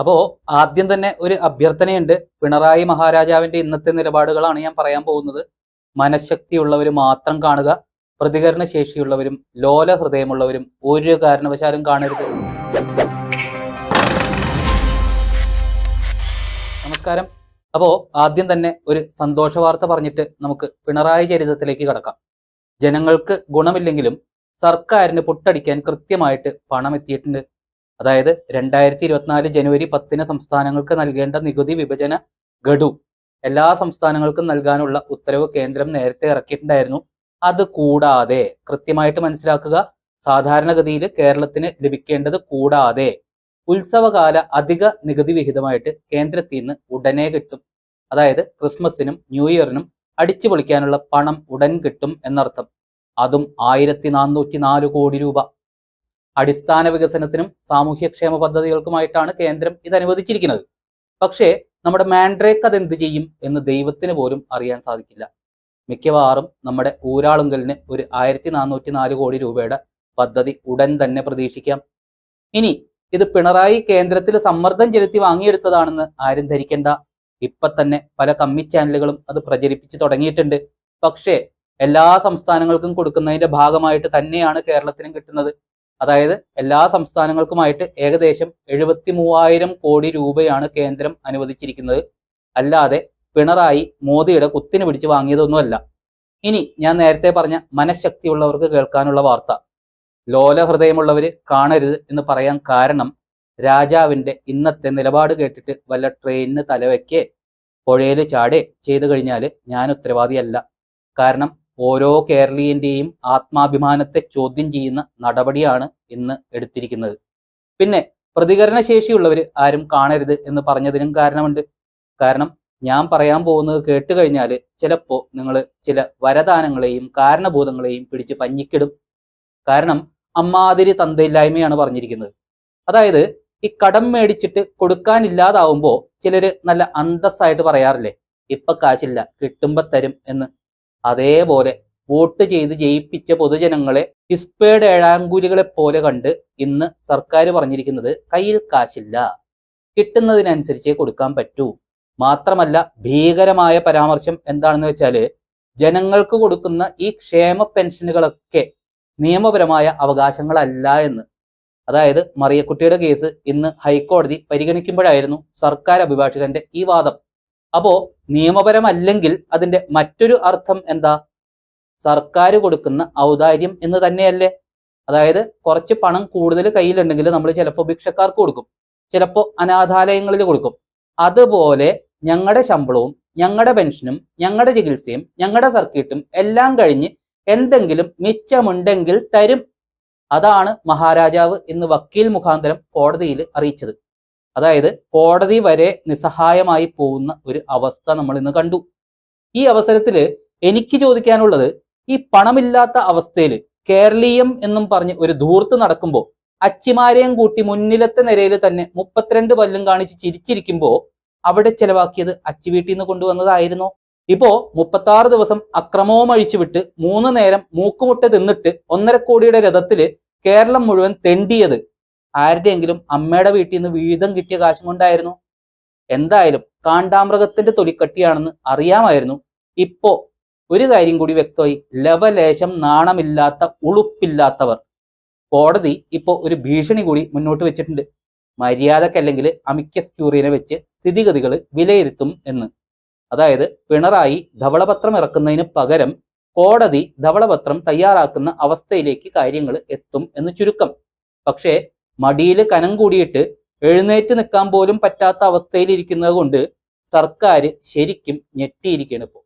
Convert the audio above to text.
അപ്പോ ആദ്യം തന്നെ ഒരു അഭ്യർത്ഥനയുണ്ട്. പിണറായി മഹാരാജാവിന്റെ ഇന്നത്തെ നിലപാടുകളാണ് ഞാൻ പറയാൻ പോകുന്നത്. മനഃശക്തിയുള്ളവർ മാത്രം കാണുക പ്രതികരണ ശേഷിയുള്ളവരും ലോല ഹൃദയമുള്ളവരും ഒരു കാരണവശാലും കാണരുത്. നമസ്കാരം. അപ്പോ ആദ്യം തന്നെ ഒരു സന്തോഷ വാർത്ത പറഞ്ഞിട്ട് നമുക്ക് പിണറായി ചരിതത്തിലേക്ക് കടക്കാം. ജനങ്ങൾക്ക് ഗുണമില്ലെങ്കിലും സർക്കാരിന് പൊട്ടടിക്കാൻ കൃത്യമായിട്ട് പണം എത്തിയിട്ടുണ്ട്. അതായത് രണ്ടായിരത്തി ഇരുപത്തിനാല് ജനുവരി പത്തിന് സംസ്ഥാനങ്ങൾക്ക് നൽകേണ്ട നികുതി വിഭജന ഗഡു. എല്ലാ സംസ്ഥാനങ്ങൾക്കും നൽകാനുള്ള ഉത്തരവ് കേന്ദ്രം നേരത്തെ ഇറക്കിയിട്ടുണ്ടായിരുന്നു. അത് കൂടാതെ കൃത്യമായിട്ട് മനസ്സിലാക്കുക സാധാരണഗതിയിൽ കേരളത്തിന് ലഭിക്കേണ്ടത് കൂടാതെ ഉത്സവകാല അധിക നികുതി വിഹിതമായിട്ട് കേന്ദ്രത്തിൽ നിന്ന് ഉടനെ കിട്ടും. അതായത് ക്രിസ്മസിനും ന്യൂ ഇയറിനും അടിച്ചു പൊളിക്കാനുള്ള പണം ഉടൻ കിട്ടും എന്നർത്ഥം. അതും ആയിരത്തി നാനൂറ്റി നാല് കോടി രൂപ. അടിസ്ഥാന വികസനത്തിനും സാമൂഹ്യക്ഷേമ പദ്ധതികൾക്കുമായിട്ടാണ് കേന്ദ്രം ഇത് അനുവദിച്ചിരിക്കുന്നത് പക്ഷേ നമ്മുടെ മാൻഡ്രേക്ക് അത് എന്ത് ചെയ്യും എന്ന് ദൈവത്തിന് പോലും അറിയാൻ സാധിക്കില്ല. മിക്കവാറും നമ്മുടെ ഊരാളുങ്കലിന് ഒരു ആയിരത്തി നാനൂറ്റി നാല് കോടി രൂപയുടെ പദ്ധതി ഉടൻ തന്നെ പ്രതീക്ഷിക്കാം. ഇനി ഇത് പിണറായി കേന്ദ്രത്തിൽ സമ്മർദ്ദം ചെലുത്തി വാങ്ങിയെടുത്തതാണെന്ന് ആരും ധരിക്കേണ്ട. ഇപ്പൊ തന്നെ പല കമ്മി ചാനലുകളും അത് പ്രചരിപ്പിച്ചു തുടങ്ങിയിട്ടുണ്ട്. പക്ഷേ എല്ലാ സംസ്ഥാനങ്ങൾക്കും കൊടുക്കുന്നതിന്റെ ഭാഗമായിട്ട് തന്നെയാണ് കേരളത്തിനും കിട്ടുന്നത്. അതായത് എല്ലാ സംസ്ഥാനങ്ങൾക്കുമായിട്ട് ഏകദേശം എഴുപത്തി മൂവായിരം കോടി രൂപയാണ് കേന്ദ്രം അനുവദിച്ചിരിക്കുന്നത്. അല്ലാതെ പിണറായി മോദിയുടെ കുത്തിന് പിടിച്ച് വാങ്ങിയതൊന്നുമല്ല. ഇനി ഞാൻ നേരത്തെ പറഞ്ഞ മനഃശക്തിയുള്ളവർക്ക് കേൾക്കാനുള്ള വാർത്ത. ലോല ഹൃദയമുള്ളവര് കാണരുത് എന്ന് പറയാൻ കാരണം രാജാവിന്റെ ഇന്നത്തെ നിലപാട് കേട്ടിട്ട് വല്ല ട്രെയിനിന് തലവെക്കേ പുഴയിൽ ചാടേ ചെയ്തു കഴിഞ്ഞാൽ ഞാൻ ഉത്തരവാദിയല്ല. കാരണം ഓരോ കേരളീയന്റെയും ആത്മാഭിമാനത്തെ ചോദ്യം ചെയ്യുന്ന നടപടിയാണ് ഇന്ന് എടുത്തിരിക്കുന്നത്. പിന്നെ പ്രതികരണശേഷിയുള്ളവർ ആരും കാണരുത് എന്ന് പറഞ്ഞതിനും കാരണമുണ്ട്. കാരണം ഞാൻ പറയാൻ പോകുന്നത് കേട്ട് കഴിഞ്ഞാൽ ചിലപ്പോൾ നിങ്ങൾ ചില വരദാനങ്ങളെയും കാരണബോധങ്ങളെയും പിടിച്ച് പഞ്ഞിക്കിടും. കാരണം അമ്മാതിരി തന്തയില്ലായ്മയാണ് പറഞ്ഞിരിക്കുന്നത്. അതായത് ഈ കടം മേടിച്ചിട്ട് കൊടുക്കാനില്ലാതാവുമ്പോൾ ചിലര് നല്ല അന്തസ്സായിട്ട് പറയാറില്ലേ ഇപ്പൊ കാശില്ല കിട്ടുമ്പോ തരും എന്ന് അതേപോലെ വോട്ട് ചെയ്ത് ജയിപ്പിച്ച പൊതുജനങ്ങളെ ഇസ്പേഡ് ഏഴാങ്കൂലികളെ പോലെ കണ്ട് ഇന്ന് സർക്കാർ പറഞ്ഞിരിക്കുന്നത് കയ്യിൽ കാശില്ല. കിട്ടുന്നതിനനുസരിച്ചേ കൊടുക്കാൻ പറ്റൂ. മാത്രമല്ല ഭീകരമായ പരാമർശം എന്താണെന്ന് വെച്ചാൽ ജനങ്ങൾക്ക് കൊടുക്കുന്ന ഈ ക്ഷേമ പെൻഷനുകളൊക്കെ നിയമപരമായ അവകാശങ്ങളല്ല എന്ന്. അതായത് മറിയക്കുട്ടിയുടെ കേസ് ഇന്ന് ഹൈക്കോടതി പരിഗണിക്കുമ്പോഴായിരുന്നു സർക്കാർ അഭിഭാഷകന്റെ ഈ വാദം. അപ്പോ നിയമപരമല്ലെങ്കിൽ അതിന്റെ മറ്റൊരു അർത്ഥം എന്താ? സർക്കാർ കൊടുക്കുന്ന ഔദാര്യം എന്ന് തന്നെയല്ലേ? അതായത് കുറച്ച് പണം കൂടുതൽ കയ്യിലുണ്ടെങ്കിൽ നമ്മൾ ചിലപ്പോൾ ഭിക്ഷക്കാർക്ക് കൊടുക്കും. ചിലപ്പോൾ അനാഥാലയങ്ങളിൽ കൊടുക്കും. അതുപോലെ ഞങ്ങളുടെ ശമ്പളവും ഞങ്ങളുടെ പെൻഷനും ഞങ്ങളുടെ ചികിത്സയും ഞങ്ങളുടെ സർക്കിട്ടും എല്ലാം കഴിഞ്ഞ് എന്തെങ്കിലും മിച്ചമുണ്ടെങ്കിൽ തരും. അതാണ് മഹാരാജാവ് ഇന്ന് വക്കീൽ മുഖാന്തരം കോടതിയിൽ അറിയിച്ചത്. അതായത് കോടതി വരെ നിസ്സഹായമായി പോകുന്ന ഒരു അവസ്ഥ നമ്മൾ ഇന്ന് കണ്ടു. ഈ അവസരത്തിൽ എനിക്ക് ചോദിക്കാനുള്ളത് ഈ പണമില്ലാത്ത അവസ്ഥയിൽ കേരളീയം എന്നും പറഞ്ഞ് ഒരു ധൂർത്ത് നടക്കുമ്പോൾ അച്ചിമാരെയും കൂട്ടി മുന്നിലത്തെ നിരയിൽ തന്നെ മുപ്പത്തിരണ്ട് പല്ലും കാണിച്ച് ചിരിച്ചിരിക്കുമ്പോൾ അവിടെ ചെലവാക്കിയത് അച്ചി വീട്ടിൽ നിന്ന് കൊണ്ടുവന്നതായിരുന്നോ. ഇപ്പോ മുപ്പത്തി ആറ് ദിവസം അക്രമവും അഴിച്ചുവിട്ട് മൂന്ന് നേരം മൂക്കുമുട്ട തിന്നിട്ട് ഒന്നര കോടിയുടെ രഥത്തിൽ കേരളം മുഴുവൻ തെണ്ടിയത് ആരുടെയെങ്കിലും അമ്മയുടെ വീട്ടിൽ നിന്ന് വീതം കിട്ടിയ കാശും കൊണ്ടായിരുന്നു. എന്തായാലും കാണ്ടാമൃഗത്തിന്റെ തൊലിക്കട്ടിയാണെന്ന് അറിയാമായിരുന്നു. ഇപ്പോ ഒരു കാര്യം കൂടി വ്യക്തമായി ലവലേശം നാണമില്ലാത്ത ഉളുപ്പില്ലാത്തവർ. കോടതി ഇപ്പോ ഒരു ഭീഷണി കൂടി മുന്നോട്ട് വെച്ചിട്ടുണ്ട്. മര്യാദക്കല്ലെങ്കിൽ അമിക്കസ് ക്യൂറിയനെ വെച്ച് സ്ഥിതിഗതികൾ വിലയിരുത്തും എന്ന്. അതായത് പിണറായി ധവളപത്രം ഇറക്കുന്നതിന് പകരം കോടതി ധവളപത്രം തയ്യാറാക്കുന്ന അവസ്ഥയിലേക്ക് കാര്യങ്ങൾ എത്തും എന്ന് ചുരുക്കം. പക്ഷേ മടിയിൽ കനം കൂടിയിട്ട് എഴുന്നേറ്റ് നിൽക്കാൻ പോലും പറ്റാത്ത അവസ്ഥയിലിരിക്കുന്നത് കൊണ്ട് സർക്കാർ ശരിക്കും ഞെട്ടിയിരിക്കുകയാണ് ഇപ്പോൾ